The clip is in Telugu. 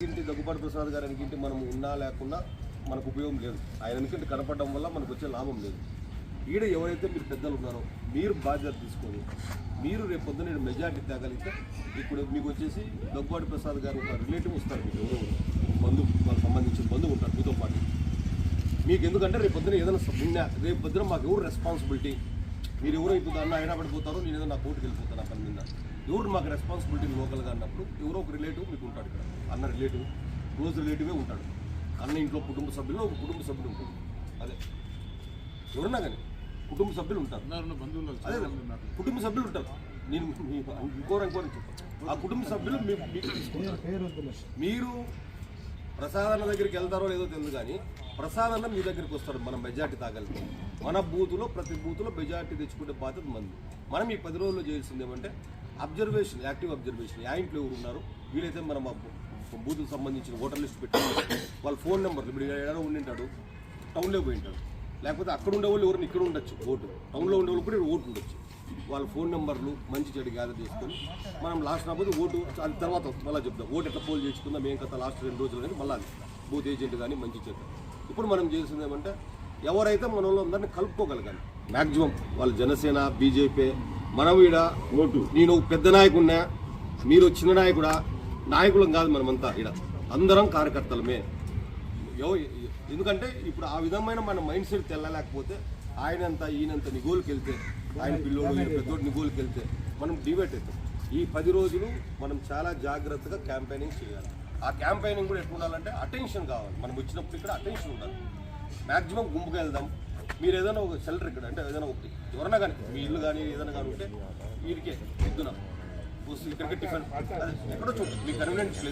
ఇంటి దగ్గుబాటి ప్రసాద్ గారికి ఇంటి మనం ఉన్నా లేకున్నా మనకు ఉపయోగం లేదు. ఆయన ఎందుకంటే కనపడడం వల్ల మనకు వచ్చే లాభం లేదు. ఈడ ఎవరైతే మీరు పెద్దలు ఉన్నారో మీరు బాధ్యత తీసుకొని మీరు రేపు పొద్దున నేను మెజార్టీ తేగలిగితే ఇప్పుడు మీకు వచ్చేసి దగ్గుబాటి ప్రసాద్ గారు ఒక రిలేటివ్ వస్తారు మీకు ఎవరో ఒకరు. బంధువు వాళ్ళకి సంబంధించిన బంధువు ఉంటారు మీతో పాటు. మీకు ఎందుకంటే రేపు పొద్దున ఏదైనా నిన్న రేపు పొద్దున మాకు ఎవరు రెస్పాన్సిబిలిటీ మీరు ఎవరో ఇప్పుడు అన్న అయినా పడిపోతారో నేను ఏదో నా కోర్టుకి వెళ్ళిపోతాను నా పని మీద? ఎవరు మాకు రెస్పాన్సిబిలిటీ లోకల్గా అన్నప్పుడు ఎవరో ఒక రిలేటివ్ మీకు ఉంటాడు ఇక్కడ. అన్న రిలేటివ్ క్లోజ్ రిలేటివే ఉంటాడు. అన్న ఇంట్లో కుటుంబ సభ్యులు ఒక కుటుంబ సభ్యులు ఉంటాడు. అదే. ఎవరన్నా కానీ కుటుంబ సభ్యులు ఉంటారు. అదే. కుటుంబ సభ్యులు ఉంటారు. నేను మీ ఇంకోరు ఇంకోరు ఆ కుటుంబ సభ్యులు మీ- మీకు తీసుకుంటారు మీరు. ప్రసాదన్న దగ్గరికి వెళ్తారో లేదో తెలియదు కానీ ప్రసాదన్న మీ దగ్గరికి వస్తాడు మనం మెజార్టీ తాగలిగితే మన బూతులో ప్రతి బూతులో మెజార్టీ తెచ్చుకునే బాధ్యత మంది మనం ఈ పది రోజుల్లో చేయాల్సింది ఏమంటే అబ్జర్వేషన్ యాక్టివ్ అబ్జర్వేషన్ యాయింట్లు ఎవరు ఉన్నారు. వీలైతే మనం ఆ బూత్కి సంబంధించిన ఓటర్ లిస్ట్ పెట్టి వాళ్ళ ఫోన్ నెంబర్లు ఇప్పుడు ఏడాడో ఉండింటాడు టౌన్లో పోయి ఉంటాడు లేకపోతే అక్కడ ఉండే వాళ్ళు ఎవరిని ఇక్కడ ఉండొచ్చు ఓటు టౌన్లో ఉండే వాళ్ళు కూడా ఓటు ఉండొచ్చు. వాళ్ళ ఫోన్ నెంబర్లు మంచి చెడు గ్యాదర్ చేసుకొని మనం లాస్ట్ రాకపోతే ఓటు అది తర్వాత మళ్ళీ చెప్తాం. ఓటు ఎట్లా పోల్ చేసుకుందాం ఏం కథ లాస్ట్ రెండు రోజులు అనేది మళ్ళీ బూత్ ఏజెంట్ కానీ మంచి చెడ్డ ఇప్పుడు మనం చేసింది ఏమంటే ఎవరైతే మన వాళ్ళందరినీ కలుపుకోగలగాలి మ్యాక్సిమం వాళ్ళు జనసేన బీజేపీ మనం ఈడ ఓటు. నేను ఒక పెద్ద నాయకుడినా మీరు చిన్న నాయకుడా? నాయకులం కాదు మనమంతా ఈడ. అందరం కార్యకర్తలమే. ఎందుకంటే ఇప్పుడు ఆ విధమైన మన మైండ్ సెట్ తెల్లలేకపోతే ఆయనంత ఈయనంత నిగోలుకి వెళ్తే ఆయన పిల్లోడు పెద్దోడు నిగోలుకి వెళ్తే మనం డివేట్ అవుతాం. ఈ పది రోజులు మనం చాలా జాగ్రత్తగా క్యాంపెయినింగ్ చేయాలి. ఆ క్యాంపెయినింగ్ కూడా ఎట్లా ఉండాలంటే అటెన్షన్ కావాలి. మనం వచ్చినప్పుడు ఇక్కడ అటెన్షన్ ఉండాలి. మ్యాక్సిమం గుంపుకు వెళ్దాం. మీరు ఏదైనా ఒక షెల్టర్ ఇక్కడ అంటే ఏదైనా ఒకటి. ఎవరన్నా కానీ మీ ఇల్లు కానీ ఏదైనా కానీ ఉంటే వీరికే ఎద్దున. ఇక్కడికి టిఫిన్. ఎక్కడో చూడండి. మీ కన్వీనియంట్